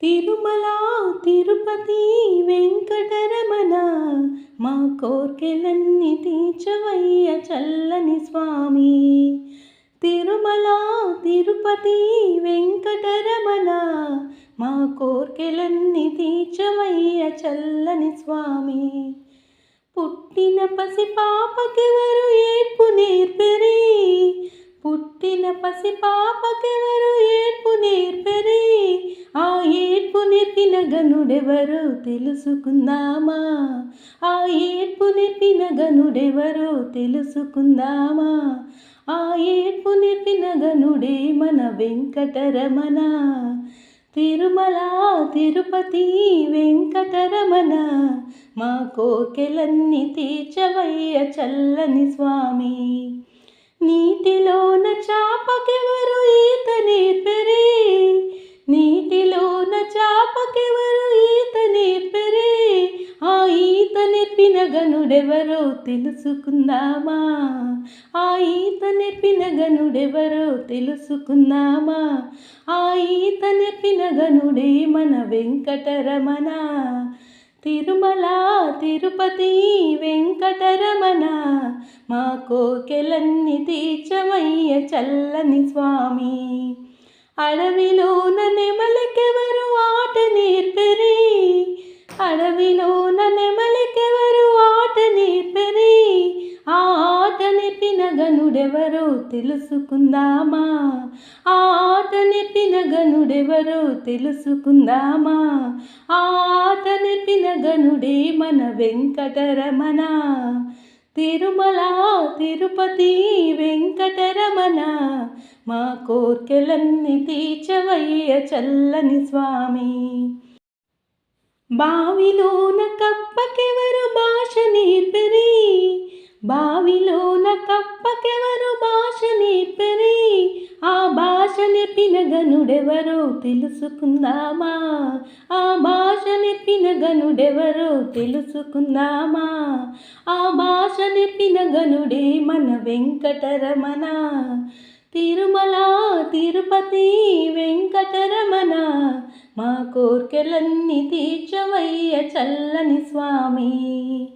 తిరుమల తిరుపతి వెంకటరమణ మా కోర్కెలన్నీ తీర్చవయ్య చల్లని స్వామి. తిరుమల తిరుపతి వెంకటరమణ మా కోర్కెలన్నీ తీర్చవయ్య చల్లని స్వామి. పుట్టిన పసి పాపకెవరు ఏడ్పు నేర్పెరి? పుట్టిన పసి గనుడెవరో తెలుసుకుందామా? ఆ ఏడ్పు నేర్పిన గనుడెవరో తెలుసుకుందామా? ఆ ఏడ్పు నేర్పిన గనుడే మన వెంకటరమణ. తిరుమల తిరుపతి వెంకటరమణ. మా కోకెలన్నీ తీర్చవయ్య చల్లని స్వామి. నీటిలో గనుడెవరో తెలుసుకుందామా? ఆ ఈత నెప్పిన గనుడెవరో తెలుసుకుందామా? ఆ ఈత నెప్పిన గనుడే మన వెంకటరమణ? తిరుమల తిరుపతి వెంకటరమణ మా కోకెలన్నీ తీర్చమయ్య చల్లని స్వామి. అడవిలోన నెమలకెవరు ఆట నేర్పెరి? అడవిలోన నెమలకి గనుడెవరో తెలుసుకుందామా? ఆట నెప్పిన గనుడెవరో తెలుసుకుందామా? ఆట నెప్పిన గనుడే మన వెంకటరమణ. తిరుమల తిరుపతి వెంకటరమణ. మా కోర్కెలన్నీ తీర్చవయ్య చల్లని స్వామి. బావిలోన కప్పకెవరు భాష నేర్పరి? బావిలోన కప్పకెవరు భాష నేర్పెరి? ఆ భాష నేర్పిన గనుడెవరో తెలుసుకుందామా? ఆ భాష నేర్పిన గనుడెవరో తెలుసుకుందామా? ఆ భాష నేర్పిన గనుడే మన వెంకటరమణ. తిరుమల తిరుపతి వెంకటరమణ. మా కోర్కెలన్నీ తీర్చవయ్య చల్లని స్వామి.